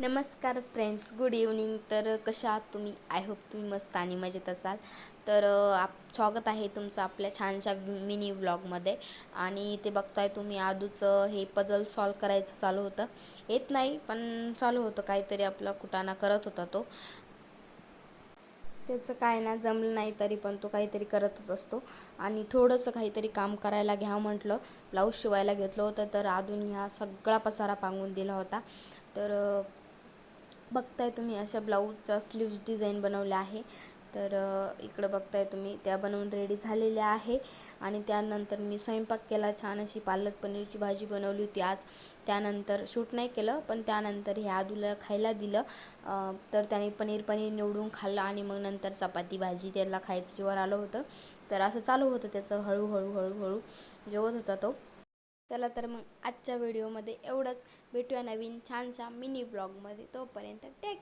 नमस्कार friends good evening. तर कशा आहात तुम्ही? आय होप तुम्ही मस्त आणि मजेत असाल. तर आप स्वागत आहे तुमचं आपल्या छानशा मिनी व्लॉगमध्ये. आणि ते बघताय तुम्ही आदूचं हे पजल सॉल्व करायचं चालू होतं. येत नाही पण चालू होतं. काहीतरी आपला कुटाणा करत होता तो. त्याचं काय ना जमलं नाही तरी पण तो काहीतरी करतच असतो. आणि थोडंसं काहीतरी काम करायला घ्या म्हटलं. ब्लाऊज शिवायला घेतलं होतं तर आदून हा सगळा पसारा पांगून दिला होता. तर बघताय तुम्ही अशा ब्लाऊजच्या स्लीव्ज डिझाईन बनवल्या आहे. तर इकडं बघताय तुम्ही त्या बनवून रेडी झालेल्या आहे. आणि त्यानंतर मी स्वयंपाक केला छान अशी पालक पनीरची भाजी बनवली होती आज. त्यानंतर शूट नाही केलं पण त्यानंतर हे आदूला खायला दिलं. तर त्याने पनीर पनीर निवडून खाल्लं आणि मग नंतर चपाती भाजी त्याला खायचं जीवर आलं होतं. तर असं चालू होतं त्याचं हळूहळू हळूहळू. जेवत होता तो. चला तर मग आजच्या व्हिडिओमध्ये एवढंच. भेटूया नवीन छानशा मिनी ब्लॉगमध्ये. तोपर्यंत टेक